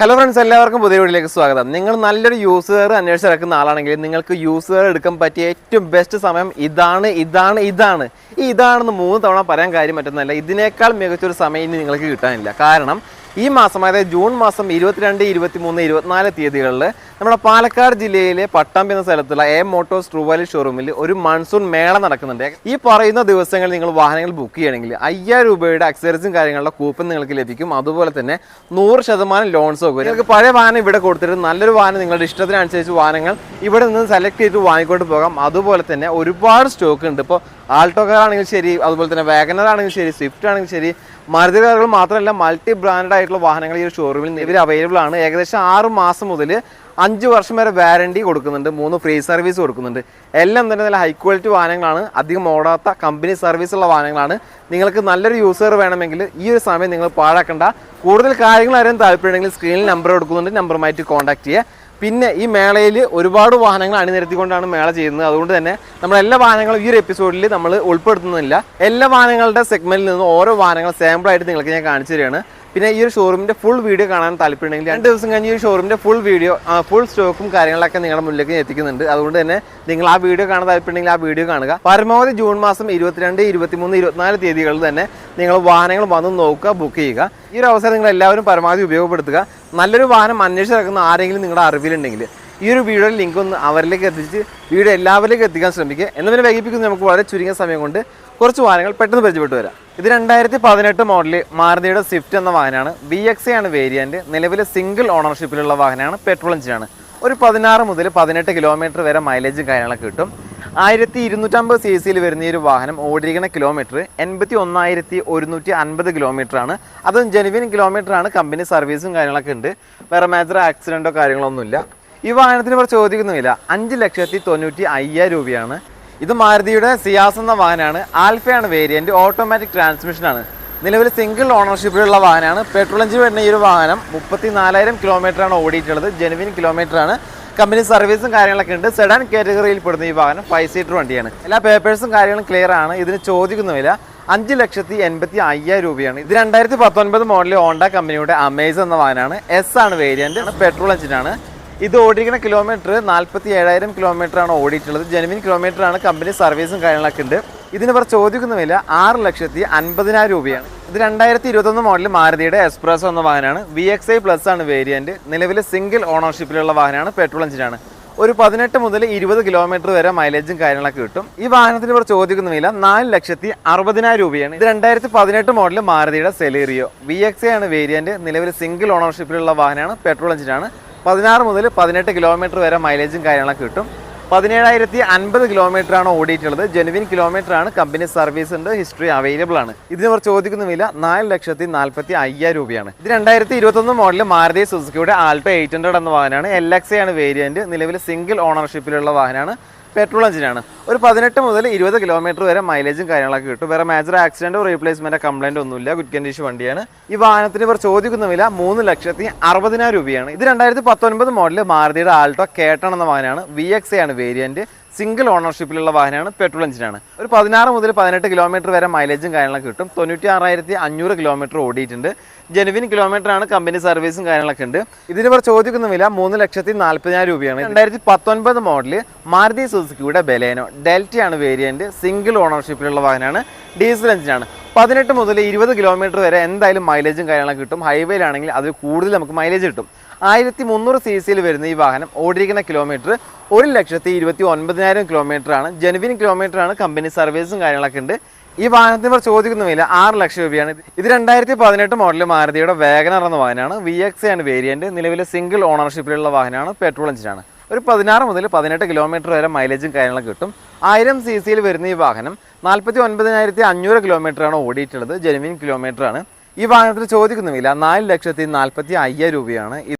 Hello friends എല്ലാവർക്കും പുതിയ വീഡിയോയിലേക്ക് സ്വാഗതം. നിങ്ങൾ നല്ലൊരു യൂസർ അന്വേഷിച്ച് നടക്കുന്ന ആളാണെങ്കിൽ നിങ്ങൾക്ക് യൂസർ എടുക്കാൻ പറ്റിയ ഏറ്റവും ബെസ്റ്റ് സമയം ഇതാണ് ഇതാണ് ഇതാണ്. ഈ ഇതാണെന്ന് മൂന്ന് തവണ പറയാൻ കാര്യം പറ്റുന്നതല്ല. ഇതിനേക്കാൾ മികച്ചൊരു സമയം ഇനി നിങ്ങൾക്ക് കിട്ടാനില്ല. കാരണം ഈ മാസം അതായത് ജൂൺ മാസം ഇരുപത്തിരണ്ട് ഇരുപത്തി മൂന്ന് ഇരുപത്തിനാല് തീയതികളിൽ നമ്മുടെ പാലക്കാട് ജില്ലയിലെ പട്ടാമ്പി എന്ന സ്ഥലത്തുള്ള എ മോട്ടോസ് ട്രൂവാലി ഷോറൂമിൽ ഒരു മൺസൂൺ മേള നടക്കുന്നുണ്ട്. ഈ പറയുന്ന ദിവസങ്ങളിൽ നിങ്ങൾ വാഹനങ്ങൾ ബുക്ക് ചെയ്യണമെങ്കിൽ അയ്യായിരം രൂപയുടെ അക്സറീസും കാര്യങ്ങളുടെ കൂപ്പൺ നിങ്ങൾക്ക് ലഭിക്കും. അതുപോലെ തന്നെ നൂറ് ശതമാനം ലോൺ സൗകര്യം നിങ്ങൾക്ക് പഴയ വാഹനം ഇവിടെ കൊടുത്തിട്ട് നല്ലൊരു വാഹനം നിങ്ങളുടെ ഇഷ്ടത്തിനനുസരിച്ച് വാഹനങ്ങൾ ഇവിടെ നിന്ന് സെലക്ട് ചെയ്ത് വാങ്ങിക്കൊണ്ട് പോകാം. അതുപോലെ തന്നെ ഒരുപാട് സ്റ്റോക്ക് ഉണ്ട്. ഇപ്പോൾ ആൾട്ടോ കാർ ആണെങ്കിൽ ശരി അതുപോലെ തന്നെ വാഗനർ ആണെങ്കിൽ ശരി സ്വിഫ്റ്റ് ആണെങ്കിൽ ശരി മാരുതി കാറുകൾ മാത്രമല്ല മൾട്ടി ബ്രാൻഡ് ആയിട്ടുള്ള വാഹനങ്ങൾ ഈ ഷോറൂമിൽ ഇവർ അവൈലബിൾ ആണ്. ഏകദേശം ആറ് മാസം മുതൽ അഞ്ച് വർഷം വരെ വാരണ്ടി കൊടുക്കുന്നുണ്ട് മൂന്ന് ഫ്രീ സർവീസ് കൊടുക്കുന്നുണ്ട്. എല്ലാം തന്നെ നല്ല ഹൈ ക്വാളിറ്റി വാഹനങ്ങളാണ്. അധികം ഓടാത്ത കമ്പനി സർവീസ് ഉള്ള വാഹനങ്ങളാണ്. നിങ്ങൾക്ക് നല്ലൊരു യൂസർ വേണമെങ്കിൽ ഈ ഒരു സമയം നിങ്ങൾ പാഴാക്കണ്ട. കൂടുതൽ കാര്യങ്ങൾ അറിയാൻ താല്പര്യമുണ്ടെങ്കിൽ സ്ക്രീനിൽ നമ്പർ കൊടുക്കുന്നുണ്ട്. നമ്പറുമായിട്ട് കോൺടാക്ട് ചെയ്യുക. പിന്നെ ഈ മേളയിൽ ഒരുപാട് വാഹനങ്ങൾ അണിനിരത്തിക്കൊണ്ടാണ് മേള ചെയ്യുന്നത്. അതുകൊണ്ട് തന്നെ നമ്മൾ എല്ലാ വാഹനങ്ങളും ഈ ഒരു എപ്പിസോഡിൽ നമ്മൾ ഉൾപ്പെടുത്തുന്നില്ല. എല്ലാ വാഹനങ്ങളുടെ സെഗ്മെന്റിൽ നിന്നും ഓരോ വാഹനങ്ങൾ സാമ്പിളായിട്ട് നിങ്ങൾക്ക് ഞാൻ കാണിച്ചു തരികയാണ്. പിന്നെ ഈ ഒരു ഷോറൂമിന്റെ ഫുൾ വീഡിയോ കാണാൻ താല്പര്യമുണ്ടെങ്കിൽ രണ്ട് ദിവസം കഴിഞ്ഞ് ഈ ഷോറൂമിന്റെ ഫുൾ വീഡിയോ ഫുൾ സ്റ്റോക്കും കാര്യങ്ങളൊക്കെ നിങ്ങളുടെ മുന്നിലേക്ക് എത്തിക്കുന്നുണ്ട്. അതുകൊണ്ട് തന്നെ നിങ്ങൾ ആ വീഡിയോ കാണാൻ താല്പര്യമുണ്ടെങ്കിൽ ആ വീഡിയോ കാണുക. പരമാവധി ജൂൺ മാസം ഇരുപത്തിരണ്ട് ഇരുപത്തിമൂന്ന് ഇരുപത്തിനാല് തീയതികളിൽ തന്നെ നിങ്ങൾ വാഹനങ്ങൾ വന്ന് നോക്കുക ബുക്ക് ചെയ്യുക. ഈ ഒരു അവസരം നിങ്ങൾ എല്ലാവരും പരമാവധി ഉപയോഗപ്പെടുത്തുക. നല്ലൊരു വാഹനം അന്വേഷിച്ച് നടക്കുന്ന ആരെങ്കിലും നിങ്ങളുടെ അറിവിലുണ്ടെങ്കിൽ ഈ ഒരു വീഡിയോയുടെ ലിങ്ക് ഒന്ന് അവരിലേക്ക് എത്തിച്ച് വീഡിയോ എല്ലാവരിലേക്കും എത്തിക്കാൻ ശ്രമിക്കുക. എന്നതിനെ വൈകിപ്പിക്കുന്ന നമുക്ക് വളരെ ചുരുങ്ങിയ സമയം കൊണ്ട് കുറച്ച് വാഹനങ്ങൾ പെട്ടെന്ന് പരിചയപ്പെട്ടു വരാം. ഇത് രണ്ടായിരത്തി പതിനെട്ട് മോഡൽ മാരുതിയുടെ സ്വിഫ്റ്റ് എന്ന വാഹനമാണ്. ബി എക്സ് ആണ് വേരിയന്റ് നിലവിലെ സിംഗിൾ ഓണർഷിപ്പിലുള്ള വാഹനമാണ്. പെട്രോൾ എഞ്ചിനാണ് ഒരു പതിനാറ് മുതൽ പതിനെട്ട് കിലോമീറ്റർ വരെ മൈലേജും കാര്യങ്ങളൊക്കെ കിട്ടും. ആയിരത്തി ഇരുന്നൂറ്റമ്പത് സി സിയിൽ വരുന്ന ഈ ഒരു വാഹനം ഓടിയിരിക്കുന്ന കിലോമീറ്റർ എൺപത്തി ഒന്നായിരത്തി ഒരുന്നൂറ്റി അൻപത് കിലോമീറ്റർ ആണ്. അതും ജെനുവിൻ കിലോമീറ്റർ ആണ്. കമ്പനി സർവീസും കാര്യങ്ങളൊക്കെ ഉണ്ട്. വേറെ മേജർ ആക്സിഡന്റോ കാര്യങ്ങളൊന്നുമില്ല ഈ വാഹനത്തിന് ഇവർ ചോദിക്കുന്നുമില്ല. അഞ്ച് ലക്ഷത്തി തൊണ്ണൂറ്റി അയ്യായിരം രൂപയാണ്. ഇത് മാരുതിയുടെ സിയാസ് എന്ന വാഹനമാണ്. ആൽഫയാണ് വേരിയന്റ് ഓട്ടോമാറ്റിക് ട്രാൻസ്മിഷനാണ് നിലവിൽ സിംഗിൾ ഓണർഷിപ്പിലുള്ള വാഹനമാണ്. പെട്രോൾ എഞ്ചിൻ വരുന്ന ഈ ഒരു വാഹനം മുപ്പത്തി നാലായിരം കിലോമീറ്റർ ആണ് ഓടിയിട്ടുള്ളത്. ജെനുവിൻ കിലോമീറ്റർ ആണ്. കമ്പനി സർവീസും കാര്യങ്ങളൊക്കെ ഉണ്ട്. സെഡാൻ കാറ്റഗറിയിൽ പെടുന്ന ഈ വാഹനം ഫൈവ് സീറ്റർ വണ്ടിയാണ്. എല്ലാ പേപ്പേഴ്സും കാര്യങ്ങളും ക്ലിയർ ആണ്. ഇതിന് ചോദിക്കുന്നുമില്ല. അഞ്ച് ലക്ഷത്തി എൺപത്തി അയ്യായിരം രൂപയാണ്. ഇത് രണ്ടായിരത്തി പത്തൊൻപത് മോഡൽ ഹോണ്ട കമ്പനിയുടെ അമേസ് എന്ന വാഹനമാണ്. എസ് ആണ് വേരിയന്റ് പെട്രോൾ എഞ്ചിനാണ് ഇത് ഓടിക്കുന്ന കിലോമീറ്റർ നാൽപ്പത്തി ഏഴായിരം ആണ് ഓടിയിട്ടുള്ളത്. ജെനുവിൻ കിലോമീറ്റർ ആണ് കമ്പനി സർവീസും കാര്യങ്ങളൊക്കെ ഉണ്ട്. ഇതിന് ഇവർ ചോദിക്കുന്ന വില ആറ് ലക്ഷത്തി അൻപതിനായിരം രൂപയാണ്. ഇത് രണ്ടായിരത്തി ഇരുപത്തൊന്ന് മോഡൽ മാരുതിയുടെ എക്സ്പ്രസ് എന്ന വാഹനമാണ്. വി എക്സ് ഐ പ്ലസ് ആണ് വേരിയന്റ് നിലവിൽ സിംഗിൾ ഓണർഷിപ്പിലുള്ള വാഹനമാണ് പെട്രോൾ എഞ്ചിനാണ് ഒരു പതിനെട്ട് മുതൽ ഇരുപത് കിലോമീറ്റർ വരെ മൈലേജും കാര്യങ്ങളൊക്കെ കിട്ടും. ഈ വാഹനത്തിന് ഇവർ ചോദിക്കുന്ന വില നാല് ലക്ഷത്തി അറുപതിനായിരം രൂപയാണ്. ഇത് രണ്ടായിരത്തി പതിനെട്ട് മോഡൽ മാരുതിയുടെ സെലേറിയോ വി എക്സ് ആണ് വേരിയന്റ് നിലവിൽ സിംഗിൾ ഓണർഷിപ്പിലുള്ള വാഹനമാണ് പെട്രോൾ എഞ്ചിനാണ് പതിനാറ് മുതൽ പതിനെട്ട് കിലോമീറ്റർ വരെ മൈലേജും കാര്യങ്ങളൊക്കെ കിട്ടും. പതിനേഴായിരത്തി അൻപത് കിലോമീറ്റർ ആണ് ഓടിയിട്ടുള്ളത്. ജെനുവിൻ കിലോമീറ്റർ ആണ്. കമ്പനി സർവീസ് ഉണ്ട്. ഹിസ്റ്ററി അവൈലബിൾ ആണ്. ഇതിന് ഇവർ ചോദിക്കുന്ന വില നാല് ലക്ഷത്തി നാൽപ്പത്തി അയ്യായിരം രൂപയാണ്. ഇത് രണ്ടായിരത്തി ഇരുപത്തൊന്ന് മോഡൽ മാരുതി സുസുക്കിയുടെ ആൾട്ടോ എയ്റ്റ് ഹൺഡ്രഡ് എന്ന വാഹനമാണ്. എൽ എക്സ് ആണ് വേരിയന്റ് നിലവിൽ സിംഗിൾ ഓണർഷിപ്പിലുള്ള വാഹനമാണ്. പെട്രോൾ എഞ്ചിനാണ്. ഒരു പതിനെട്ട് മുതൽ ഇരുപത് കിലോമീറ്റർ വരെ മൈലേജും കാര്യങ്ങളൊക്കെ കിട്ടും. വേറെ മേജർ ആക്സിഡന്റോ റീപ്ലേസ്മെന്റോ കംപ്ലൈന്റ് ഒന്നുമില്ല ഗുഡ് കണ്ടീഷൻ വണ്ടിയാണ്. ഈ വാഹനത്തിന് ഇവർ ചോദിക്കുന്ന വില മൂന്ന് ലക്ഷത്തി അറുപതിനായിരം രൂപയാണ്. ഇത് രണ്ടായിരത്തി പത്തൊൻപത് മോഡൽ മാരുതിയുടെ ആൾട്ടോ കേട്ടൺ എന്ന വാഹനമാണ് വി എക്സ് ആണ് വേരിയന്റ് സിംഗിൾ ഓണർഷിപ്പിലുള്ള വാഹനമാണ് പെട്രോൾ എഞ്ചിനാണ്. ഒരു പതിനാറ് മുതൽ പതിനെട്ട് കിലോമീറ്റർ വരെ മൈലേജും കാര്യങ്ങളൊക്കെ കിട്ടും. തൊണ്ണൂറ്റി ആറായിരത്തി അഞ്ഞൂറ് കിലോമീറ്റർ ഓടിയിട്ടുണ്ട്. ജെനുവിൻ ആണ് കമ്പനി സർവീസും കാര്യങ്ങളൊക്കെ ഉണ്ട്. ഇതിന് ഇവർ ചോദിക്കുന്ന വില മൂന്ന് ലക്ഷത്തി നാൽപ്പതിനായിരം രൂപയാണ്. രണ്ടായിരത്തി പത്തൊൻപത് മോഡൽ മാരുതി സുസുക്കിയുടെ ബലേനോ. ഡെൽറ്റയാണ് വേരിയന്റ് സിംഗിൾ ഓണർഷിപ്പിലുള്ള വാഹനമാണ് ഡീസൽ എഞ്ചിനാണ്. പതിനെട്ട് മുതൽ ഇരുപത് കിലോമീറ്റർ വരെ എന്തായാലും മൈലേജും കാര്യങ്ങളൊക്കെ കിട്ടും. ഹൈവേയിലാണെങ്കിൽ അതിൽ കൂടുതൽ നമുക്ക് മൈലേജ് കിട്ടും. ആയിരത്തി മുന്നൂറ് സി സിയിൽ വരുന്ന ഈ വാഹനം ഓടിയിരിക്കുന്ന കിലോമീറ്റർ ഒരു ലക്ഷത്തി ഇരുപത്തി ഒൻപതിനായിരം കിലോമീറ്റർ ആണ്. ജെനുവിൻ കിലോമീറ്റർ ആണ്. കമ്പനി സർവീസും കാര്യങ്ങളൊക്കെ ഉണ്ട്. ഈ വാഹനത്തിന് ഇവർ ചോദിക്കുന്ന വില ആറ് ലക്ഷം രൂപയാണ്. ഇത് രണ്ടായിരത്തി പതിനെട്ട് മോഡൽ മാരുതിയുടെ വേഗനർ എന്ന വാഹനമാണ്. വി എക്സ് ആണ് വേരിയന്റ് നിലവിലെ സിംഗിൾ ഓണർഷിപ്പിലുള്ള വാഹനമാണ്. പെട്രോൾ എഞ്ചിനാണ് ഒരു പതിനാറ് മുതൽ പതിനെട്ട് കിലോമീറ്റർ വരെ മൈലേജും കാര്യങ്ങളൊക്കെ കിട്ടും. ആയിരം സി സിയിൽ വരുന്ന ഈ വാഹനം നാൽപ്പത്തി ഒൻപതിനായിരത്തി അഞ്ഞൂറ് കിലോമീറ്റർ ആണ് ഓടിയിട്ടുള്ളത്. ജെനുവിൻ കിലോമീറ്റർ ആണ്. ഈ വാഹനത്തിൽ ചോദിക്കുന്ന വില നാല് ലക്ഷത്തി നാൽപ്പത്തി അയ്യായിരം രൂപയാണ്